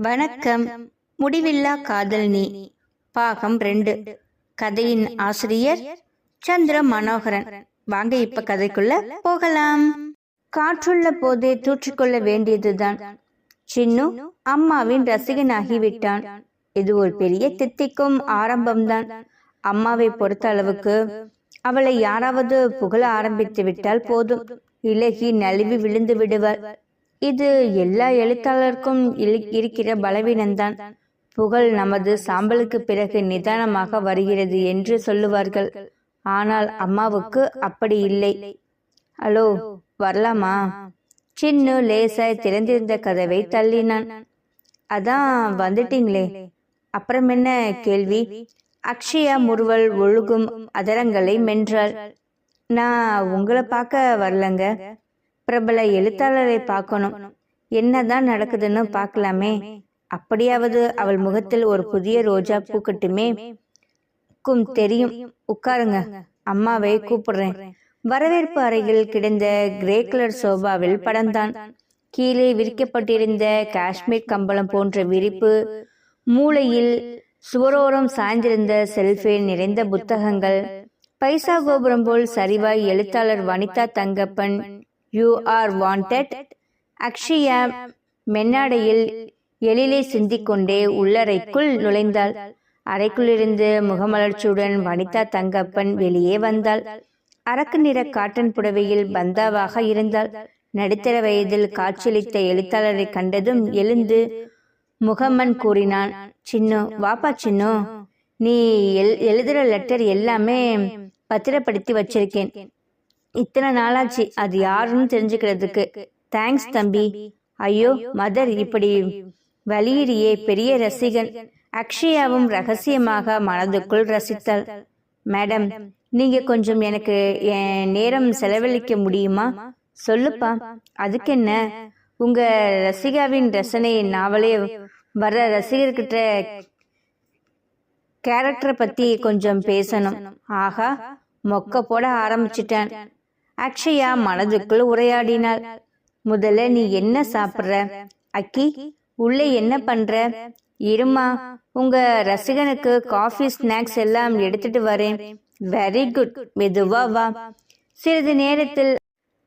வணக்கம். முடிவில்லா காதல் நீ. பாகம் ரெண்டு. கதையின் ஆசிரியர் சந்திர மனோகரன் வாங்க இப்ப கதைக்குள்ள போகலாம். காற்றுள்ள போதே தூற்றிக்கொள்ள வேண்டியதுதான். சின்னு அம்மாவின் ரசிகனாகிவிட்டான். இது ஒரு பெரிய தித்திக்கும் ஆரம்பம்தான். அம்மாவை பொறுத்த அளவுக்கு அவளை யாராவது புகழ ஆரம்பித்து விட்டால் போதும். இலகி நழுவி விழுந்து விடுவாள். இது எல்லா எழுத்தாளருக்கும் இருக்கிற பலவீனம்தான். புகழ் நமது சாம்பலுக்கு பிறகு நிதானமாக வருகிறது என்று சொல்லுவார்கள். ஆனால் அம்மாவுக்கு அப்படி இல்லை. ஹலோ வரலாமா? சின்னு லேசாய் திறந்திருந்த கதவை தள்ளினான். அதான் வந்துட்டீங்களே. அப்புறம் என்ன கேள்வி? அக்ஷயா முறுவல் ஒழுகும் அதரங்களை மென்றாள். நான் உங்களை பார்க்க வரலங்க. பிரபல எழுத்தாளரை பார்க்கணும். என்னதான் நடக்குதுன்னு பார்க்கலாமே. அப்படியாவது அவள் முகத்தில் ஒரு புதிய ரோஜா பூக்கட்டுமே. கும் தெரியும். உட்காருங்க. அம்மாவை கூப்பிடுறேன். வரவேற்பு அறையில் கிடந்த கிரே கலர் சோபாவில் படம்தான். கீழே விரிக்கப்பட்டிருந்த காஷ்மீர் கம்பளம் போன்ற விரிப்பு மூலையில் சுவரோரம் சாய்ந்திருந்த செல்ஃபேன் நிறைந்த புத்தகங்கள் பைசா கோபுரம் போல் சரிவாய் எழுத்தாளர் Vanitha Thangappan you are wanted Akshaya மென்னாடையில் எழிலை சிந்திக்கொண்டே உள்ளறைக்குள் நுழைந்தாள். அறைக்குள்ளிருந்து முகமலர்ச்சியுடன் வனிதா தங்கப்பன் வெளியே வந்தாள். அரக்கு நிற காட்டன் புடவையில் பந்தாவாக இருந்தாள். நடுத்தர வயதில் காட்சியளித்த எழுத்தாளரை கண்டதும் எழுந்து முகமன் கூறினான் சின்னு வாப்பா சின்னு நீ எல் எழுதுற லெட்டர் எல்லாமே பத்திரப்படுத்தி வச்சிருக்கேன். இத்தனை நாளாச்சு. அது யாருன்னு தெரிஞ்சுக்கிறதுக்கு. தேங்க்ஸ் தம்பி. ஐயோ மதர் இப்படி வலியிறியே பெரிய ரசிகன். அக்ஷயாவும் ரகசியமாக மனதுக்குள் ரசித்தாள் மேடம் நீங்க கொஞ்சம் எனக்கு என் நேரம் செலவழிக்க முடியுமா? சொல்லுப்பா. அதுக்கு என்ன உங்க ரசிகாவின் ரசனை நாவலே வர்ற ரசிகர்கிட்ட கேரக்டரை பத்தி கொஞ்சம் பேசணும். ஆஹா மொக்க போட ஆரம்பிச்சிட்டேன். அக்ஷயா மனதுக்குள் உரையாடினாள். முதல்ல நீ என்ன சாப்பிட்ற? அக்கி உள்ளே என்ன பண்ற? இருமா உங்க ரசிகனுக்கு காஃபி ஸ்நாக்ஸ் எல்லாம் எடுத்துட்டு வரேன். வெரி குட் மெதுவா வா. சிறிது நேரத்தில்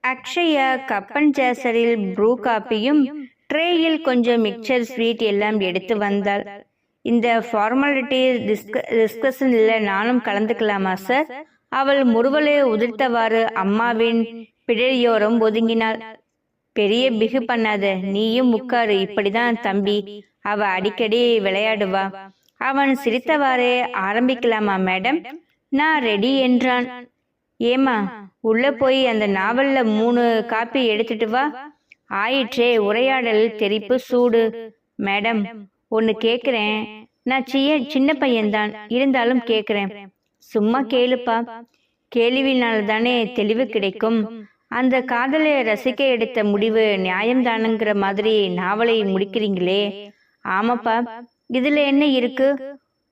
அக்ஷயா கப்பன் ஜாசரில் ப்ரூ காப்பியும் ட்ரேயில் கொஞ்சம் மிக்சர் ஸ்வீட் எல்லாம் எடுத்து வந்தாள். இந்த ஃபார்மாலிட்டி டிஸ்க டிஸ்கஷனில் நானும் கலந்துக்கலாமா சார்? அவள் முறுவலை உதிர்த்தவாறு அம்மாவின் பிடரியோரம் ஒதுங்கினாள். பெரிய பிகு பண்ணாத நீயும் உட்காரு இப்படிதான் தம்பி அவ அடிக்கடி விளையாடுவா. அவன் சிரித்தவாறே ஆரம்பிக்கலாமா மேடம்? நான் ரெடி என்றான். ஏமா உள்ள போய் அந்த நாவல்ல மூணு காப்பி எடுத்துட்டு வா. ஆயிற்றே உரையாடல் தெரிப்பு சூடு. மேடம் ஒன்னு கேக்குறேன். நான் சிய சின்ன பையன்தான் இருந்தாலும் கேக்குறேன். சும்மா கேளுப்பா. கேள்வினால தானே தெளிவு கிடைக்கும். அந்த காதலை ரசிக்க எடுத்த முடிவு நியாயம்தானுங்கிற மாதிரி நாவலை முடிக்கிறீங்களே. ஆமாப்பா. இதுல என்ன இருக்கு?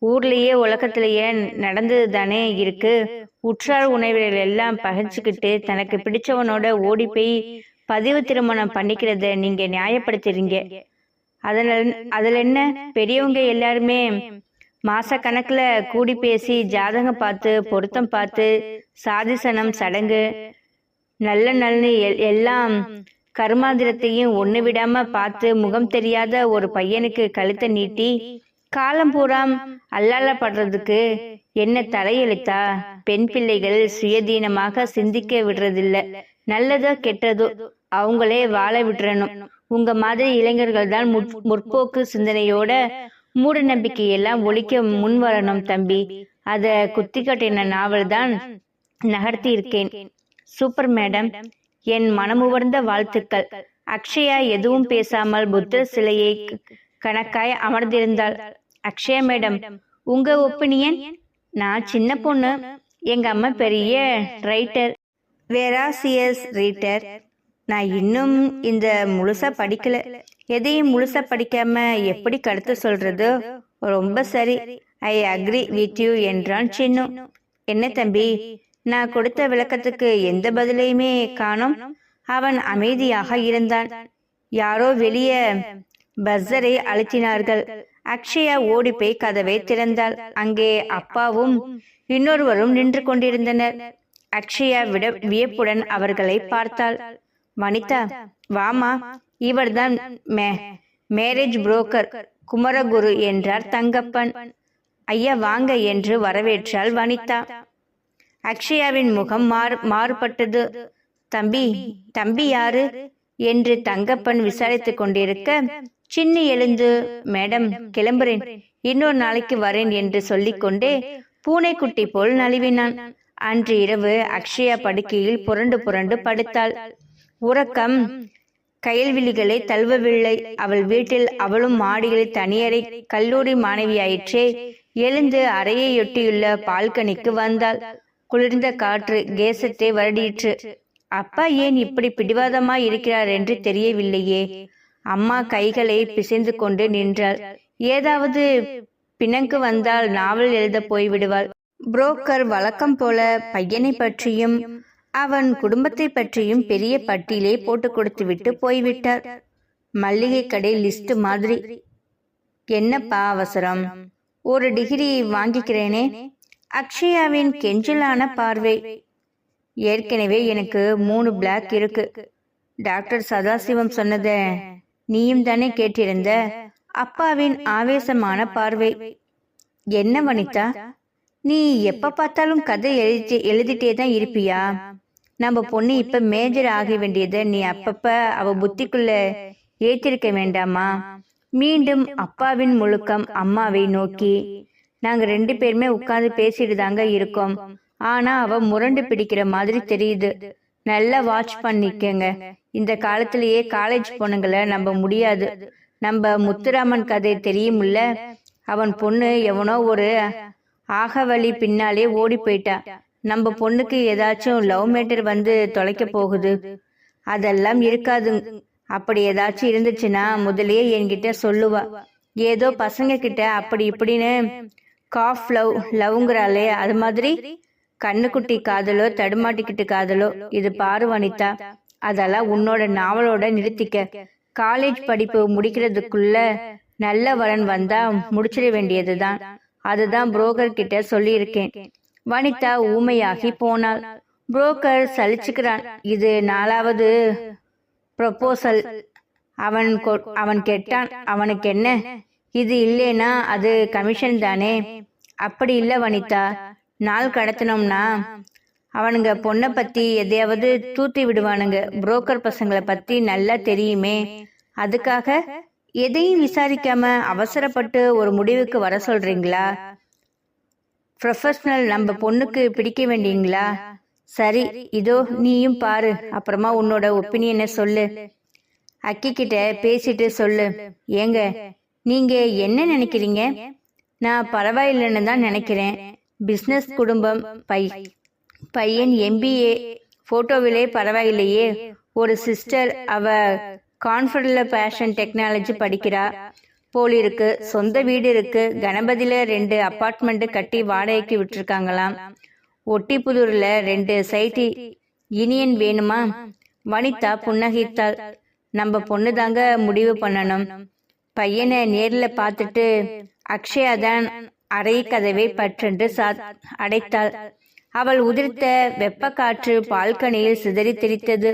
ஊர்லயே உலகத்திலேயே நடந்தது தானே இருக்கு. உற்றார் உணவுகள் எல்லாம் பகிர்ந்துக்கிட்டு தனக்கு பிடிச்சவனோட ஓடி போய் பதிவு திருமணம் பண்ணிக்கிறத நீங்க நியாயப்படுத்துறீங்க. அதுல அதுல என்ன? பெரியவங்க எல்லாருமே மாச கணக்குல கூடி பேசி ஜாதகம் பார்த்து பொருத்தம் பார்த்து சாதிசனம் சடங்கு நல்ல நல்ல எல்- எல்லாம் கருமாந்திரத்தையும் ஒண்ணு விடாம பார்த்து முகம் தெரியாத ஒரு பையனுக்கு கழுத்தை நீட்டி காலம் பூராம் அல்லாலப்படுறதுக்கு என்ன தலையெழுத்தா? பெண் பிள்ளைகள் சுயதீனமாக சிந்திக்க விடுறதில்ல. நல்லதோ கெட்டதோ அவங்களே வாழ விட்டுறணும். உங்க மாதிரி இளைஞர்கள் தான் முற்- முற்போக்கு சிந்தனையோட மூட நம்பிக்கையெல்லாம் ஒழிக்க முன் வரணும் தம்பி. அத குத்தி கட்டின நாவல் தான் நகர்த்தி இருக்கேன் சூப்பர் மேடம் என் மனமுவர்ந்த வாழ்த்துக்கள். அக்ஷயா எதுவும் பேசாமல் புத்தர் சிலையை கணக்காய் அமர்ந்திருந்தாள். அக்ஷயா மேடம் உங்க ஒப்பீனியன்? நான் சின்ன பொண்ணு. எங்க அம்மா பெரிய ரைட்டர். வேராசியஸ் ரீட்டர். நான் இன்னும் இந்த முழுசா படிக்கல. எதையும் முழுசா படிக்காம எப்படி கருத்து சொல்றது? ரொம்ப சரி. ஐ அக்ரி வித் யூ என்றான் சின்னு. என்ன தம்பி? நான் கொடுத்த விளக்கத்துக்கு எந்த பதிலையுமே காணோம். அவன் அமைதியாக இருந்தான். யாரோ வெளியே பஸ்ஸரை அழுத்தினார்கள். அக்ஷயா ஓடி போய் கதவை திறந்தாள். அங்கே அப்பாவும் இன்னொருவரும் நின்று கொண்டிருந்தனர். அக்ஷயா விட வியப்புடன் அவர்களை பார்த்தாள். வனிதா வாமா இவர்தான் மே மேரேஜ் புரோக்கர் குமரகுரு என்றார் தங்கப்பன். ஐயா வாங்க என்று வரவேற்றாள் வனிதா. அக்ஷயாவின் முகம் மாறு மாறுபட்டது. தம்பி தம்பி யாரு? என்று தங்கப்பன் விசாரித்துக் கொண்டிருக்க சின்ன எழுந்து மேடம் கிளம்புறேன். இன்னொரு நாளைக்கு வரேன் என்று சொல்லிக்கொண்டே பூனைக்குட்டி போல் நழுவினான். அன்று இரவு அக்ஷயா படுக்கையில் புரண்டு புரண்டு படுத்தாள். உறக்கம் கயல்விழிகளை தழுவவில்லை. அவள் வீட்டில் அவளும் மாடிகளை தனியறை கல்லூரி மாணவியாயிற்றே எழுந்து அறையையொட்டியுள்ள பால்கனிக்கு வந்தாள். குளிர்ந்த காற்று கேசத்தை வருடிற்று. அப்பா ஏன் இப்படி பிடிவாதமாய் இருக்கிறார் என்று தெரியவில்லையே. அம்மா கைகளை பிசைந்து கொண்டு நின்றாள். ஏதாவது பிணங்கு வந்தால் நாவல் எழுத போய்விடுவாள். புரோக்கர் வழக்கம் போல பையனை பற்றியும் அவன் குடும்பத்தை பற்றியும் பெரிய பட்டியலே போட்டு கொடுத்து விட்டு போய்விட்டார். மல்லிகை கடை லிஸ்ட் மாதிரி. என்னப்பா அவசரம்? ஒரு டிகிரி வாங்கிக்கிறேனே. அக்ஷயாவின் கெஞ்சலான பார்வை. ஏற்கனவே எனக்கு மூணு பிளாக் இருக்கு. டாக்டர் சதாசிவம் சொன்னத நீயும் தானே கேட்டிருந்த? அப்பாவின் ஆவேசமான பார்வை. என்ன வனிதா? நீ எப்ப பார்த்தாலும் கதை எழுதி எழுதிட்டே தான் இருப்பியா? நம்ம பொண்ணு இப்ப மேஜர் ஆக வேண்டியதை நீ அப்பப்ப அவ புத்திக்குள்ள ஏற்றிருக்க வேண்டாமா? மீண்டும் அப்பாவின் முழுக்கம் அம்மாவை நோக்கி. நாங்க ரெண்டு பேருமே உட்கார்ந்து பேசிட்டு தாங்க இருக்கோம். ஆனா அவ முரண்டு பிடிக்கிற மாதிரி தெரியுது. நல்லா வாட்ச் பண்ணிக்கங்க இந்த காலத்திலேயே காலேஜ் பொண்ணுங்களை நம்ப முடியாது. நம்ம முத்துராமன் கதை தெரியும்ல அவன் பொண்ணு எவனோ ஒரு ஆகவழி பின்னாலே ஓடி போயிட்டா. நம்ம பொண்ணுக்கு ஏதாச்சும் லவ் மேட்டர் வந்து தொலைக்க போகுது. அதெல்லாம் இருக்காது. அப்படி ஏதாச்சும் இருந்துச்சுன்னா முதலே என்கிட்ட சொல்லுவா. ஏதோ பசங்க கிட்ட அப்படி இப்படின்னு காஃப் லவ் லவ்ங்கிறாளே அது மாதிரி கண்ணுக்குட்டி காதலோ தடுமாட்டிக்கிட்டு காதலோ இது பாரு வனிதா அதெல்லாம் உன்னோட நாவலோட நிறுத்திக்க. காலேஜ் படிப்பு முடிக்கிறதுக்குள்ள நல்ல வரன் வந்தா முடிச்சிட வேண்டியதுதான். அதுதான் புரோக்கர் கிட்ட சொல்லியிருக்கேன். வனிதா ஊமையாகி போனாள். புரோக்கர் சலிச்சுக்கிறான். இது நாலாவது ப்ரொபோசல் அவன் கொ- அவன் கெட்டான். அவனுக்கு என்ன? இது இல்லைனா அது கமிஷன் தானே? அப்படி இல்லை வனிதா. நாள் கடத்தினோம்னா அவனுங்க பொண்ணை பத்தி எதையாவது தூத்தி விடுவானுங்க. புரோக்கர் பசங்களை பத்தி நல்லா தெரியுமே. அதுக்காக எதையும் விசாரிக்காம அவசரப்பட்டு ஒரு முடிவுக்கு வர சொல்றீங்களா? ப்ரொஃபஷனல் நம்ம பொண்ணுக்கு பிடிக்க வேண்டியங்களா சரி இதோ நீயும் பாரு. அப்புறமா உன்னோட ஒப்பீனியனை சொல்லு. அக்கி கிட்ட பேசிட்டு சொல்லு. ஏங்க நீங்க என்ன நினைக்கிறீங்க? நான் பரவாயில்லைன்னு தான் நினைக்கிறேன். பிஸ்னஸ் குடும்பம் பை பையன் எம்பிஏ போட்டோவிலே பரவாயில்லையே. ஒரு சிஸ்டர் அவ கான்ஃபர்ல பேஷன் டெக்னாலஜி படிக்கிறா. போலிருக்கு சொந்த வீடு இருக்கு. கணபதியில ரெண்டு அப்பார்ட்மெண்ட் கட்டி வாடகைக்கு விட்டுருக்காங்களாம். ஒட்டிப்புதூர்ல ரெண்டு சைட்டு இனியன் வேணுமா? வனிதா புன்னகைத்தாள். நம்ம பொண்ணு தாங்க முடிவு பண்ணணும். பையனை நேர்ல பார்த்துட்டு அக்ஷயா தான் அறை கதவை பற்றென்று சா அடைத்தாள். அவள் உதிர்த்த வெப்ப காற்று பால்கனியில் சிதறி தெரித்தது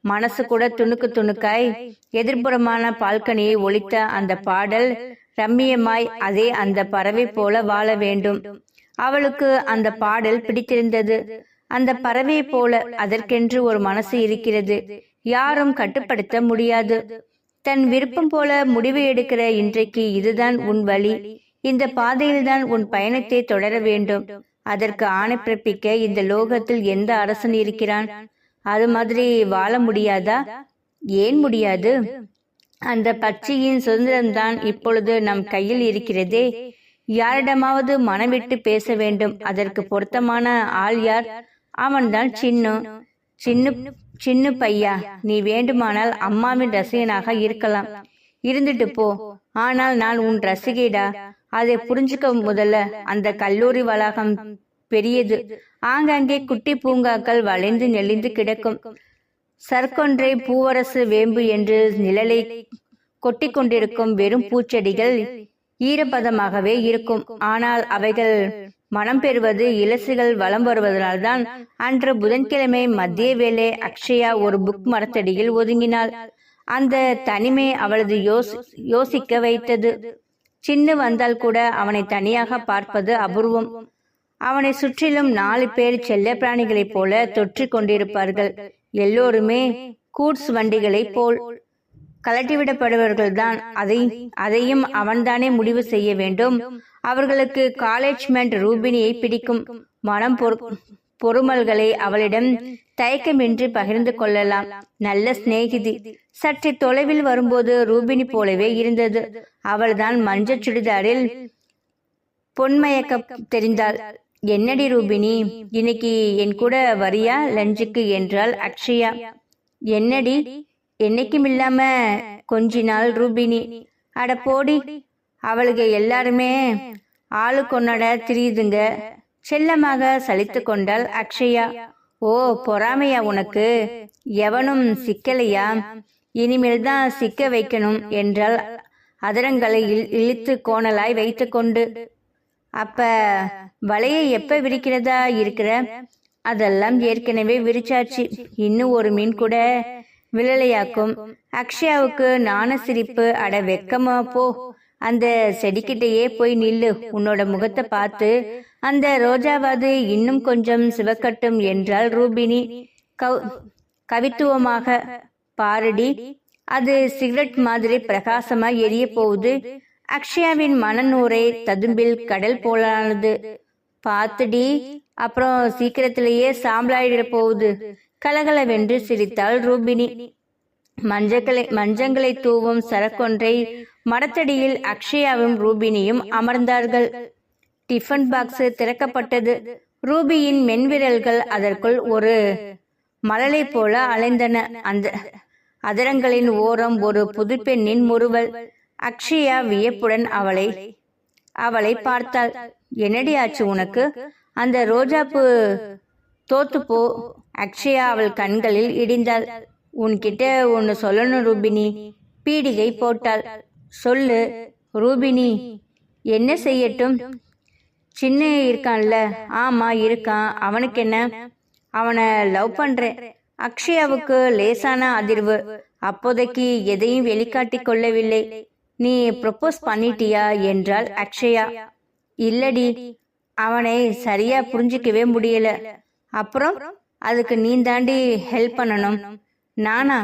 மனசு கூட துணுக்கு துணுக்காய் எதிர்ப்புறமான பால்கனியை ஒழித்த அந்த பாடல் ரம்மியமாய் அதே அந்த பறவை போல வாழ வேண்டும். அவளுக்கு அந்த பாடல் பிடித்திருந்தது. அந்த பறவை போல அதற்கென்று ஒரு மனசு இருக்கிறது. யாரும் கட்டுப்படுத்த முடியாது. தன் விருப்பம் போல முடிவு எடுக்கிற இன்றைக்கு இதுதான் உன் வழி. இந்த பாதையில்தான் உன் பயணத்தை தொடர வேண்டும். அதற்கு ஆணை பிறப்பிக்க இந்த லோகத்தில் எந்த அரசன் இருக்கிறான்? அது மாதிரி வாழ முடியாதா? ஏன் முடியாது? அந்த பட்சியின் சுதந்திரம்தான் இப்பொழுது நம் கையில் இருக்கிறதே. யாரிடமாவது மனவிட்டு பேச வேண்டும். அதற்கு பொருத்தமான ஆள் யார்? அவன்தான் சின்னு. சின்னு. சின்ன பையா. நீ வேண்டுமானால் அம்மாவின் ரசிகனாக இருக்கலாம். இருந்துட்டு போ. ஆனால் நான் உன் ரசிகைடா. அதை புரிஞ்சுக்க முதல்ல. அந்த கல்லூரி வளாகம் பெரியது. ஆங்காங்கே குட்டி பூங்காக்கள் வளைந்து நெளிந்து கிடக்கும். சர்க்கொன்றை பூவரசு வேம்பு என்று நிழலை கொட்டி கொண்டிருக்கும் வெறும் பூச்செடிகள் ஈரப்பதமாகவே இருக்கும். ஆனால் அவைகள் மனம் பெறுவது இலசுகள் வலம் வருவதனால்தான் அன்று புதன்கிழமை மத்திய வேளை அக்ஷயா ஒரு புக் மரத்தடியில் ஒதுங்கினாள். அந்த தனிமை அவளது யோசி யோசிக்க வைத்தது. சின்ன வந்தால் கூட அவனை தனியாக பார்ப்பது அபூர்வம். அவனை சுற்றிலும் நாலு பேர் செல்ல பிராணிகளைப் போல தொற்றி கொண்டிருப்பார்கள். எல்லோருமே கூட்ஸ் வண்டிகளைப் போல் கலட்டிவிடப்படுவர்கள்தான் அதை அதையும் அவன்தானே முடிவு செய்ய வேண்டும். அவர்களுக்கு காலேஜ்மெண்ட் ரூபினியை பிடிக்கும். மனம் பொறுமல்களை அவளிடம் தயக்கமின்றி பகிர்ந்து கொள்ளலாம். நல்ல சிநேகிதி. சற்று தொலைவில் வரும்போது ரூபினி போலவே இருந்தது. அவள்தான் மஞ்சள் சுடிதாரில் பொன்மயக்க தெரிந்தாள். என்னடி ரூபினி இன்னைக்கு என் கூட வரியா லஞ்சுக்கு என்றாள் அக்ஷயா. என்னடி என்னைக்கும் இல்லாம கொஞ்ச நாள் ரூபினி. அட போடி அவளுக்கு எல்லாருமே ஆளு கொண்டாட திரியுதுங்க. செல்லமாக சலித்து கொண்டாள் அக்ஷயா. ஓ பொறாமையா உனக்கு? எவனும் சிக்கலையா? இனிமேல் தான் சிக்க வைக்கணும் என்றால் அதரங்களை இழு- இழுத்து கோணலாய் வைத்துக்கொண்டு அப்ப வலையை எப்ப விரிக்கிறதா இருக்கிற அதெல்லாம் ஏற்கனவே விரிச்சாச்சு. இன்னும் ஒரு மீன் கூட விழலையாக்கும். அக்ஷயாவுக்கு நாண சிரிப்பு அட வெக்கமா போ. அந்த செடிக்கிட்டேயே போய் நில்லு. உன்னோட முகத்தை பார்த்து அந்த ரோஜாவாது இன்னும் கொஞ்சம் சிவக்கட்டும் என்றால் ரூபினி. கவு கவித்துவமாக பாரடி அது சிகரெட் மாதிரி பிரகாசமா எரிய போகுது. அக்ஷயாவின் மனநூரை ததும்பில் கடல் போலானது. பார்த்துடி அப்புறம் சீக்கிரத்திலேயே சாம்பலாயிட போகுது. கலகலவென்று சிரித்தாள் ரூபினி. மஞ்சங்களை மஞ்சங்களை தூவும் சரக்கொன்றை மரத்தடியில் அக்ஷயாவும் ரூபினியும் அமர்ந்தார்கள். டிஃபன் பாக்ஸ் திறக்கப்பட்டது. ரூபியின் மென்விரல்கள் அதற்குள் ஒரு மலலை போல அலைந்தன. அந்த அதரங்களின் ஓரம் ஒரு புதுப்பெண்ணின் முறுவல். அக்ஷயா வியப்புடன் அவளை அவளை பார்த்தாள். என்னடி ஆச்சு உனக்கு? அந்த ரோஜாப்பூ தோத்துப்போ அக்ஷயா அவள் கண்களில் இடிந்தாள். உன்கிட்ட ஒன்னு சொல்லணும் ரூபினி. பீடிகை போட்டாள் சொல்லு ரூபினி. என்ன செய்யட்டும்? சின்ன இருக்கான்ல. ஆமா இருக்கான். அவனுக்கு என்ன அவனை லவ் பண்றேன். அக்ஷயாவுக்கு லேசான அதிர்வு. அப்போதைக்கு எதையும் வெளிக்காட்டி கொள்ளவில்லை. நீ ப்ரொப்போஸ் பண்ணிட்டியா என்றாள் அக்ஷயா. இல்லடி அவனை சரியா புரிஞ்சிக்கவே முடியல. அப்புறம் அதுக்கு நீ தாண்டி ஹெல்ப் பண்ணணும். நானா?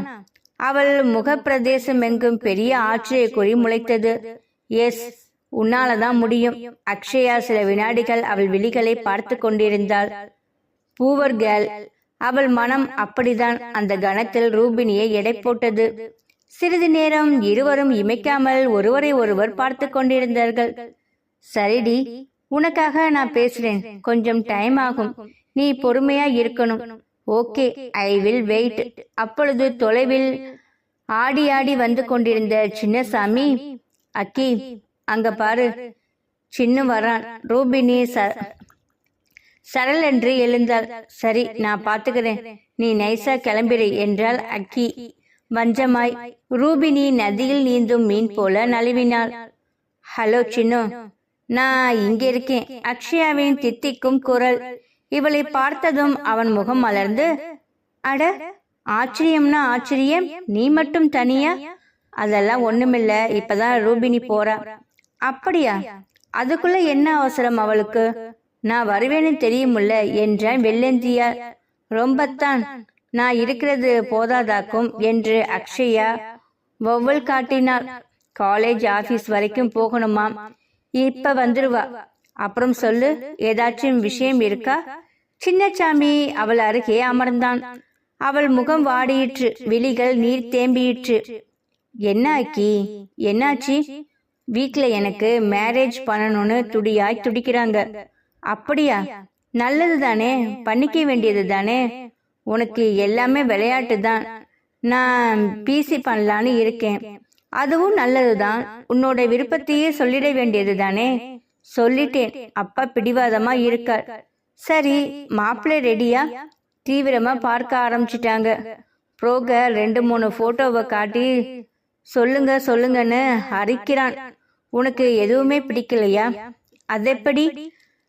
அவள் முகப்பிரதேசம் எங்கும் பெரிய ஆச்சரிய குறி முளைத்தது. எஸ் உன்னாலதான் முடியும். அக்ஷயா சில வினாடிகள் அவள் விழிகளை பார்த்து கொண்டிருந்தாள். பூவர் கேர்ள் அவள் மனம் அப்படிதான். அந்த கணத்தில் ரூபினியை எடை போட்டது. சிறிது நேரம் இருவரும் இமைக்காமல் ஒருவரை ஒருவர் பார்த்து கொண்டிருந்தார்கள். சரிடி உனக்காக நான் பேசுறேன். கொஞ்சம் டைம் ஆகும். நீ பொறுமையா இருக்கணும். ஓகே ஐ வில் வெயிட் அப்பொழுது தொலைவில் ஆடி ஆடி வந்து கொண்டிருந்த சின்னசாமி அக்கி அங்க பாரு. சின்ன வரான். ரூபினி ச சரள் என்று எழுந்தாள். சரி நான் பாத்துக்கிறேன் நீ நைசா கிளம்பிடு என்றாள் அக்கி. வஞ்சமாய் ரூபினி நதியில் நீந்தும் மீன் போல நழுவினாள். ஹலோ சின்னு. நான் இங்க இருக்கேன். அக்ஷயாவின் தித்திக்கும் குரல். இவளை பார்த்ததும் அவன் முகம் மலர்ந்து அட ஆச்சரியம்னா ஆச்சரியம். நீ மட்டும் தனியா? அதெல்லாம் ஒண்ணுமில்ல. இப்பதான் ரூபினி போறா. அப்படியா? அதுக்குள்ள என்ன அவசரம் அவளுக்கு? நான் வருவேன்னு தெரியுமுல்ல என்றான் வெள்ளந்தியா ரொம்பத்தான். நான் இருக்கிறது போதாதாக்கும் என்று அக்ஷயா வௌவல் காட்டினாள். காலேஜ் ஆபீஸ் வரைக்கும் போகணுமாம். இப்ப வந்துருவா. அப்புறம் சொல்லு ஏதாச்சும் விஷயம் இருக்கா? சின்னச்சாமி அவள் அருகே அமர்ந்தான். அவள் முகம் வாடியிற்று விழிகள் நீர் தேம்பியிற்று. என்ன ஆக்கி என்னாச்சு? வீட்ல எனக்கு மேரேஜ் பண்ணணும்னு துடியாய் துடிக்கிறாங்க. அப்படியா? நல்லது தானே பண்ணிக்க வேண்டியது தானே உனக்கு எல்லாமே விளையாட்டு தான் நான் பிசி பண்ணலான்னு இருக்கேன். அதுவும் நல்லதுதான். உன்னோட விருப்பத்தையே சொல்லிட வேண்டியது தானே சொல்லிட்டேன். அப்பா பிடிவாதமா இருக்கார். சரி மாப்பிள்ளை ரெடியா தீவிரமா பார்க்க ஆரம்பிச்சிட்டாங்க. ப்ரோக ரெண்டு மூணு போட்டோவை காட்டி சொல்லுங்க சொல்லுங்கன்னு அரிக்கிறான். உனக்கு எதுவுமே பிடிக்கலையா? அதெப்படி?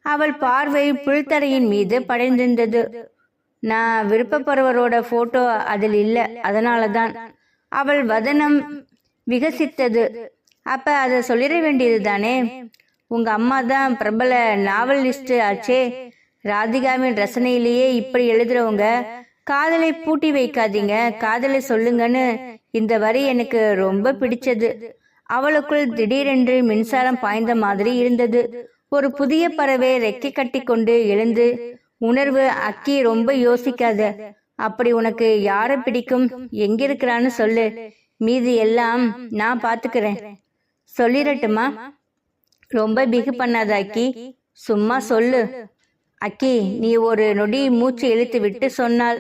அவள் பார்வை புல்தரையின் மீது படைந்திருந்தது நான் விருப்பப்படுறவரோட போட்டோ அதில் இல்லை. அதனால தான் அவள் வதனம் விகசித்தது. அப்ப அதை சொல்லிட வேண்டியது தானே உங்க அம்மா தான் பிரபல நாவலிஸ்ட் ஆச்சே. ராதிகாவின் ரசனையிலேயே இப்படி எழுதுறவங்க காதலை பூட்டி வைக்காதீங்க காதலை சொல்லுங்கன்னு இந்த வரி எனக்கு ரொம்ப பிடிச்சது. அவளுக்குள் திடீரென்று மின்சாரம் பாய்ந்த மாதிரி இருந்தது. ஒரு புதிய பறவை ரெக்கை கட்டி கொண்டு எழுந்து உணர்வு அக்கி ரொம்ப யோசிக்காத. அப்படி உனக்கு யாரை பிடிக்கும்? எங்க இருக்கிறான்னு சொல்லு. மீதி எல்லாம் நான் பாத்துக்கிறேன். சொல்லிடட்டுமா ரொம்ப பிகு பண்ணாத அக்கி சும்மா சொல்லு. அக்கி நீ ஒரு நொடி மூச்சு இழுத்து விட்டு சொன்னாள்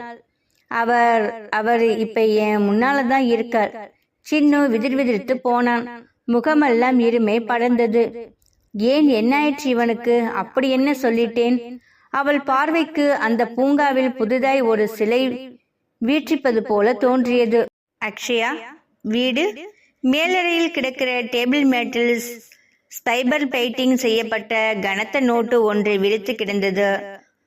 அவர் அவர் இப்ப என் முன்னால தான் இருக்கார். சின்னு விதிர் விதிர்த்து போனான். முகமெல்லாம் இருமை படர்ந்தது. ஏன் என்னாயிற்று இவனுக்கு? அப்படி என்ன சொல்லிட்டேன்? அவள் பார்வைக்கு அந்த பூங்காவில் புதிதாய் ஒரு சிலை வீற்றிப்பது போல தோன்றியது. அக்ஷயா வீடு? மேலறையில் கிடக்கிற டேபிள் மேட்டில் ஸ்பைபர் பெயிண்டிங் செய்யப்பட்ட கனத்த நோட்டு ஒன்று விரித்து கிடந்தது.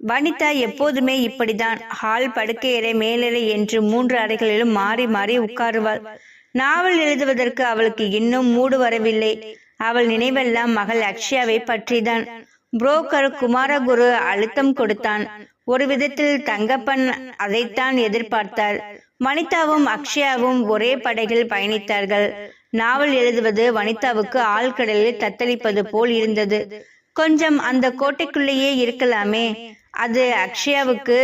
வனிதா எப்போதுமே இப்படிதான் ஹால் படுக்கையறை மேலறை என்று மூன்று அறைகளிலும் மாறி மாறி உட்காருவாள். நாவல் எழுதுவதற்கு அவளுக்கு இன்னும் மூடு வரவில்லை. அவள் நினைவெல்லாம் மகள் அக்ஷயாவை பற்றிதான். புரோக்கர் குமாரகுரு அழுத்தம் கொடுத்தான். ஒரு விதத்தில் தங்கப்பன் அதைத்தான் எதிர்பார்த்தார். வனிதாவும் அக்ஷயாவும் ஒரே படகில் பயணித்தார்கள். நாவல் எழுதுவது வனிதாவுக்கு ஆழ்கடலில் தத்தளிப்பது போல் இருந்தது. கொஞ்சம் அந்த கோட்டைக்குள்ளேயே இருக்கலாமே. அது அக்ஷயாவுக்கு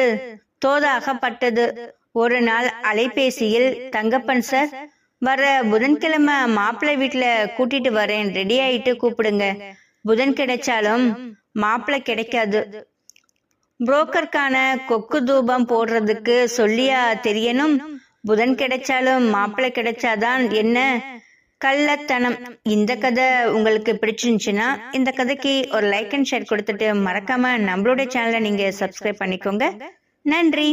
தோதாகப்பட்டது. ஒரு நாள் அலைபேசியில் தங்கப்பன் சார் வர புதன்கிழமை மாப்பிள்ளை வீட்டுல கூட்டிட்டு வரேன். ரெடி ஆயிட்டு கூப்பிடுங்க. புதன் கிடைச்சாலும் மாப்பிள்ளை கிடைக்காது. புரோக்கருக்கான கொக்கு தூபம் போடுறதுக்கு சொல்லியா தெரியணும்? புதன் கிடைச்சாலும் மாப்பிள்ளை கிடைச்சாதான் என்ன? கள்ளத்தனம். இந்த கதை உங்களுக்கு பிடிச்சிருந்துச்சுன்னா இந்த கதைக்கு ஒரு லைக் அண்ட் ஷேர் கொடுத்துட்டு மறக்காம நம்மளுடைய சேனலை நீங்க சப்ஸ்கிரைப் பண்ணிக்கோங்க. நன்றி.